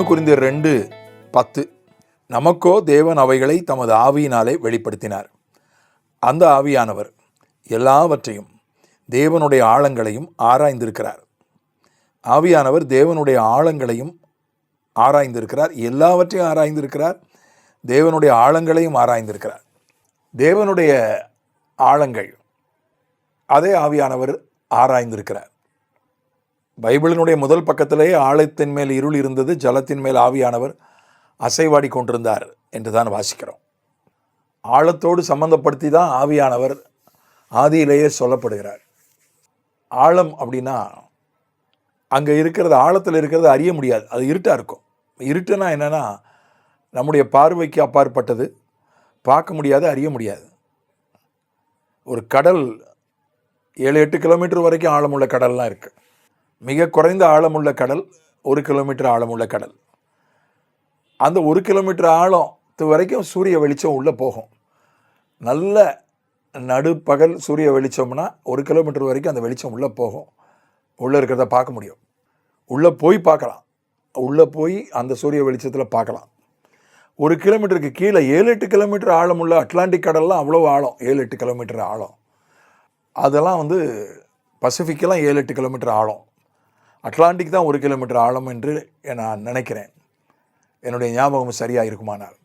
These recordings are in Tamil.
ஒன்று குறிந்த ரெண்டு பத்து. நமக்கோ தேவன் அவைகளை தமது ஆவியினாலே வெளிப்படுத்தினார். அந்த ஆவியானவர் எல்லாவற்றையும் தேவனுடைய ஆழங்களையும் ஆராய்ந்திருக்கிறார். ஆவியானவர் தேவனுடைய ஆழங்களையும் ஆராய்ந்திருக்கிறார். எல்லாவற்றையும் ஆராய்ந்திருக்கிறார். தேவனுடைய ஆழங்களையும் ஆராய்ந்திருக்கிறார். தேவனுடைய ஆழங்கள் அதே ஆவியானவர் ஆராய்ந்திருக்கிறார். பைபிளினுடைய முதல் பக்கத்திலேயே ஆழத்தின் மேல் இருள் இருந்தது ஜலத்தின் மேல் ஆவியானவர் அசைவாடி கொண்டிருந்தார் என்று தான் வாசிக்கிறோம். ஆழத்தோடு சம்பந்தப்படுத்தி தான் ஆவியானவர் ஆதியிலேயே சொல்லப்படுகிறார். ஆழம் அப்படின்னா அங்கே இருக்கிறது ஆழத்தில் இருக்கிறது அறிய முடியாது. அது இருட்டாக இருக்கும். இருட்டுனா என்னென்னா நம்முடைய பார்வைக்கு அப்பாற்பட்டது. பார்க்க முடியாது அறிய முடியாது. ஒரு கடல் ஏழு எட்டு கிலோமீட்டர் வரைக்கும் ஆழமுள்ள கடல்லாம் இருக்குது மிக குறைந்த ஆழமுள்ள கடல் ஒரு கிலோமீட்டர் ஆழமுள்ள கடல். அந்த ஒரு கிலோமீட்டர் ஆழத்து வரைக்கும் சூரிய வெளிச்சம் உள்ளே போகும். நல்ல நடுப்பகல் சூரிய வெளிச்சம்னா ஒரு கிலோமீட்டர் வரைக்கும் அந்த வெளிச்சம் உள்ளே போகும். உள்ளே இருக்கிறத பார்க்க முடியும். உள்ளே போய் பார்க்கலாம். உள்ளே போய் அந்த சூரிய வெளிச்சத்தில் பார்க்கலாம். ஒரு கிலோமீட்டருக்கு கீழே ஏழு எட்டு கிலோமீட்டர் ஆழமுள்ள அட்லாண்டிக் கடல்லாம் அவ்வளோ ஆழம். ஏழு எட்டு கிலோமீட்டர் ஆழம். அதெல்லாம் வந்து பசிஃபிக்கெல்லாம் ஏழு எட்டு கிலோமீட்டர் ஆழம். அட்லாண்டிக் தான் ஒரு கிலோமீட்டர் ஆழம் என்று நான் நினைக்கிறேன். என்னுடைய ஞாபகம் சரியாக இருக்குமானால்.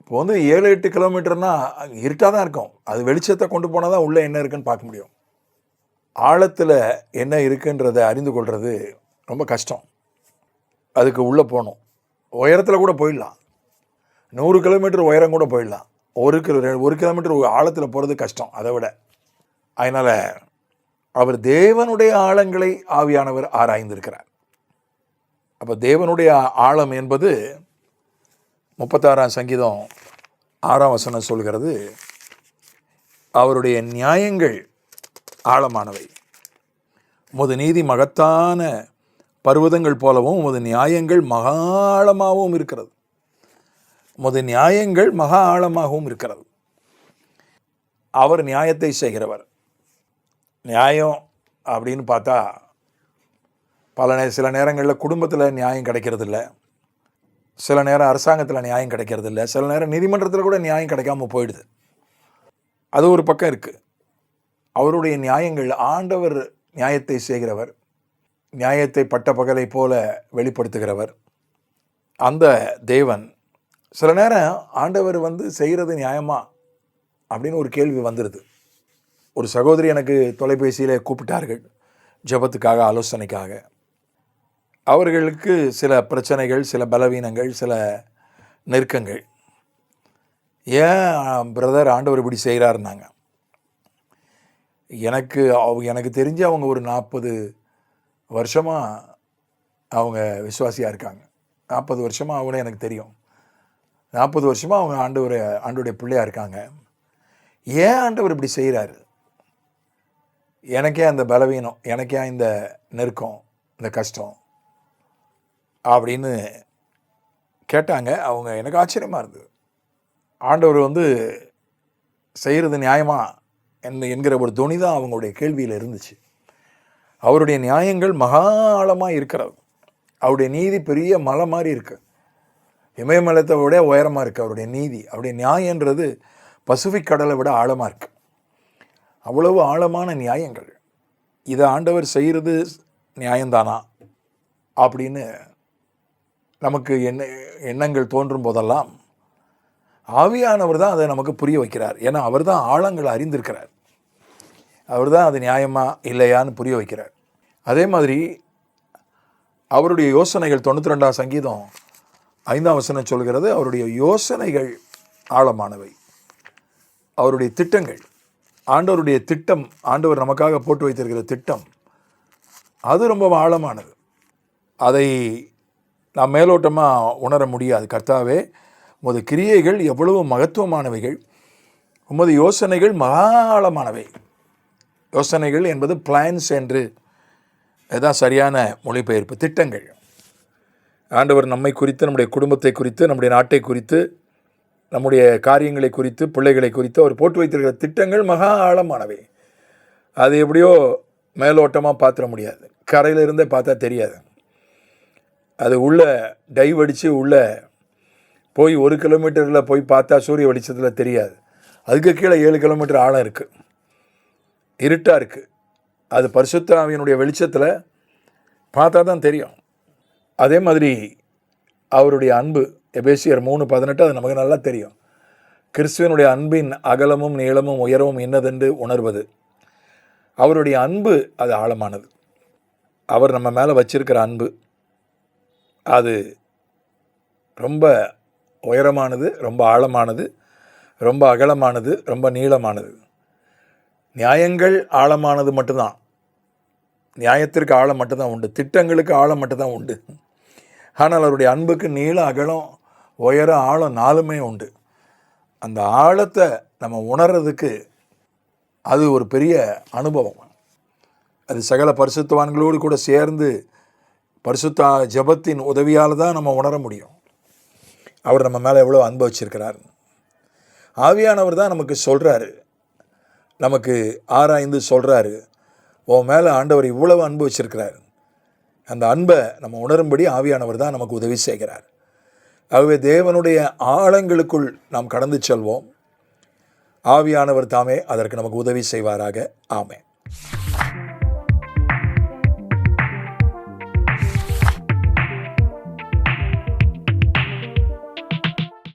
இப்போ வந்து ஏழு எட்டு கிலோமீட்டர்னால் இருட்டாக தான் இருக்கும். அது வெளிச்சத்தை கொண்டு போனால் தான் உள்ளே என்ன இருக்குன்னு பார்க்க முடியும். ஆழத்தில் என்ன இருக்குன்றதை அறிந்து கொள்வது ரொம்ப கஷ்டம். அதுக்கு உள்ளே போகணும். உயரத்தில் கூட போயிடலாம். நூறு கிலோமீட்டர் உயரம் கூட போயிடலாம். ஒரு கிலோ ஒரு கிலோமீட்டர் ஆழத்தில் போகிறது கஷ்டம் அதை விட. அதனால் அவர் தேவனுடைய ஆழங்களை ஆவியானவர் ஆராய்ந்திருக்கிறார். அப்போ தேவனுடைய ஆழம் என்பது முப்பத்தாறாம் சங்கீதம் ஆறாம் வசனம் சொல்கிறது அவருடைய நியாயங்கள் ஆழமானவை. உமது நீதி மகத்தான பர்வதங்கள் போலவும் உமது நியாயங்கள் மகா ஆழமாகவும் இருக்கிறது. உமது நியாயங்கள் மகா ஆழமாகவும் இருக்கிறது. அவர் நியாயத்தை செய்கிறவர். நியாயம் அப்படின்னு பார்த்தா பல நே சில நேரங்களில் குடும்பத்தில் நியாயம் கிடைக்கிறது இல்லை சில நேரம் அரசாங்கத்தில் நியாயம் கிடைக்கிறது இல்லை சில நேரம் நீதிமன்றத்தில் கூட நியாயம் கிடைக்காம போயிடுது. அது ஒரு பக்கம் இருக்குது அவருடைய நியாயங்கள் ஆண்டவர் நியாயத்தை செய்கிறவர் நியாயத்தை பட்ட பகலை போல வெளிப்படுத்துகிறவர். அந்த தேவன் சில நேரம் ஆண்டவர் வந்து செய்கிறது நியாயமா அப்படின்னு ஒரு கேள்வி வந்துடுது ஒரு சகோதரி எனக்கு தொலைபேசியில் கூப்பிட்டார்கள் ஜெபத்துக்காக ஆலோசனைக்காக. அவர்களுக்கு சில பிரச்சனைகள் சில பலவீனங்கள் சில நெருக்கங்கள். ஏன் பிரதர் ஆண்டவர் இப்படி செய்கிறாருன்னாங்க எனக்கு அவ எனக்கு தெரிஞ்சு அவங்க ஒரு நாற்பது வருஷமாக அவங்க விசுவாசியாக இருக்காங்க. நாற்பது வருஷமாக அவங்களே எனக்கு தெரியும். நாற்பது வருஷமாக அவங்க ஆண்டவர் ஆண்டுடைய பிள்ளையாக இருக்காங்க. ஏன் ஆண்டவர் இப்படி செய்கிறாரு எனக்கே அந்த பலவீனம் எனக்கே இந்த நெருக்கம் இந்த கஷ்டம் அப்படின்னு கேட்டாங்க. அவங்க எனக்கு ஆச்சரியமாக இருந்தது. ஆண்டவர் வந்து செய்கிறது நியாயமா என்ன என்கிற ஒரு துணி தான் அவங்களுடைய கேள்வியில் இருந்துச்சு. அவருடைய நியாயங்கள் மகா ஆழமாக இருக்கிறது. அவருடைய நீதி பெரிய மலை மாதிரி இருக்கு. இமயமலத்தை விட உயரமாக இருக்குது அவருடைய நீதி. அவருடைய நியாயன்றது பசிபிக் கடலை விட ஆழமாக இருக்குது அவ்வளவு ஆழமான நியாயங்கள். இதை ஆண்டவர் செய்கிறது நியாயம்தானா அப்படின்னு நமக்கு என்ன எண்ணங்கள் தோன்றும் போதெல்லாம் ஆவியானவர் தான் அதை நமக்கு புரிய வைக்கிறார். ஏன்னா அவர் தான் ஆழங்களை அறிந்திருக்கிறார். அவர் தான் அது நியாயமா இல்லையான்னு புரிய வைக்கிறார். அதே மாதிரி அவருடைய யோசனைகள் தொண்ணூற்றி ரெண்டாம் சங்கீதம் ஐந்தாம் வசனம் சொல்கிறது அவருடைய யோசனைகள் ஆழமானவை. அவருடைய திட்டங்கள் ஆண்டவருடைய திட்டம் ஆண்டவர் நமக்காக போட்டு வைத்திருக்கிற திட்டம் அது ரொம்ப ஆழமானது. அதை நாம் மேலோட்டமாக உணர முடியாது. கர்த்தாவே உமது கிரியைகள் எவ்வளவு மகத்துவமானவைகள். உமது யோசனைகள் மகா ஆழமானவை. யோசனைகள் என்பது பிளான்ஸ் என்று. இதுதான் சரியான மொழிபெயர்ப்பு. திட்டங்கள். ஆண்டவர் நம்மை குறித்து நம்முடைய குடும்பத்தை குறித்து நம்முடைய நாட்டை குறித்து நம்முடைய காரியங்களை குறித்து பிள்ளைகளை குறித்து அவர் போட்டு வைத்திருக்கிற திட்டங்கள் மகா ஆழமானவை. அது எப்படியோ மேலோட்டமாக பார்த்துட முடியாது. கரையில இருந்தே பார்த்தா தெரியாது. அது உள்ள டைவ் அடித்து உள்ள போய் ஒரு கிலோமீட்டரில் போய் பார்த்தா சூரிய வெளிச்சத்தில் தெரியாது. அதுக்கு கீழே ஏழு கிலோமீட்டர் ஆழம் இருக்குது இருட்டாக இருக்குது அது பரிசுத்தாவியனுடைய வெளிச்சத்தில் பார்த்தா தான் தெரியும். அதே மாதிரி அவருடைய அன்பு எபேசியர் மூணு பதினெட்டு அது நமக்கு நல்லா தெரியும். கிறிஸ்துவனுடைய அன்பின் அகலமும் நீளமும் உயரமும் என்னதென்று உணர்வது. அவருடைய அன்பு அது ஆழமானது. அவர் நம்ம மேலே வச்சிருக்கிற அன்பு அது ரொம்ப உயரமானது ரொம்ப ஆழமானது ரொம்ப அகலமானது ரொம்ப நீளமானது. நியாயங்கள் ஆழமானது மட்டும்தான். நியாயத்திற்கு ஆழம் மட்டும்தான் உண்டு. திட்டங்களுக்கு ஆழம் மட்டும்தான் உண்டு. ஆனால் அவருடைய அன்புக்கு நீள அகலம் உயரம் ஆழம் நாலுமே உண்டு. அந்த ஆழத்தை நம்ம உணர்றதுக்கு அது ஒரு பெரிய அனுபவம். அது சகல பரிசுத்தவான்களோடு கூட சேர்ந்து பரிசுத்த ஜெபத்தின் உதவியால் தான் நம்ம உணர முடியும். அவர் நம்ம மேலே எவ்வளோ அனுபவிச்சிருக்கிறார் ஆவியானவர் தான் நமக்கு சொல்கிறாரு நமக்கு ஆராய்ந்து சொல்கிறாரு உன் மேலே ஆண்டவர் இவ்வளவு அனுபவிச்சிருக்கிறார் அந்த அன்பை நம்ம உணரும்படி ஆவியானவர் தான் நமக்கு உதவி செய்கிறார். ஆகவே தேவனுடைய ஆழங்களுக்குள் நாம் கடந்து செல்வோம். ஆவியானவர் தாமே அதற்கு நமக்கு உதவி செய்வாராக. ஆமே